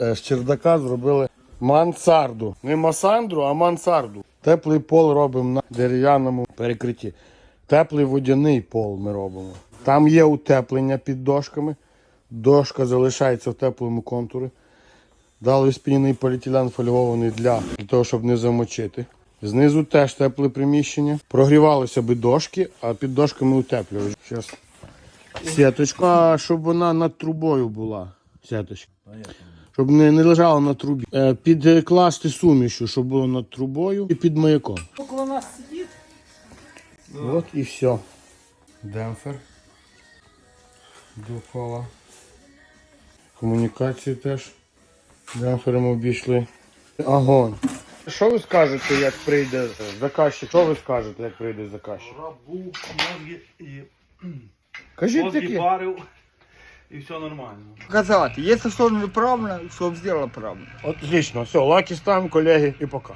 Е, З чердака зробили мансарду. Не масандру, а мансарду. Теплий пол робимо на дерев'яному перекритті. Теплий водяний пол ми робимо. Там є утеплення під дошками. Дошка залишається в теплому контурі. Дали спінений поліетилен фольгований для, для того, щоб не замочити. Знизу теж тепле приміщення. Прогрівалися би дошки, а під дошками утеплювали. Зараз сіточка, щоб вона над трубою була. Сіточка. Щоб не, не лежала на трубі. Е, підкласти сумішу, щоб було над трубою і під маяком. Около нас сидить. От і все. Демпфер. Довкола. Комунікації теж. Демпфером обійшли. Огонь. Що ви скажете, як прийде заказчик? Що ви скажете, як прийде заказчик? Був мозги і Кажіть таке. І все нормально. Показати. Якщо що неправильно, щоб зробила правильно. Отлично, все, лаки ставимо, колеги, і пока.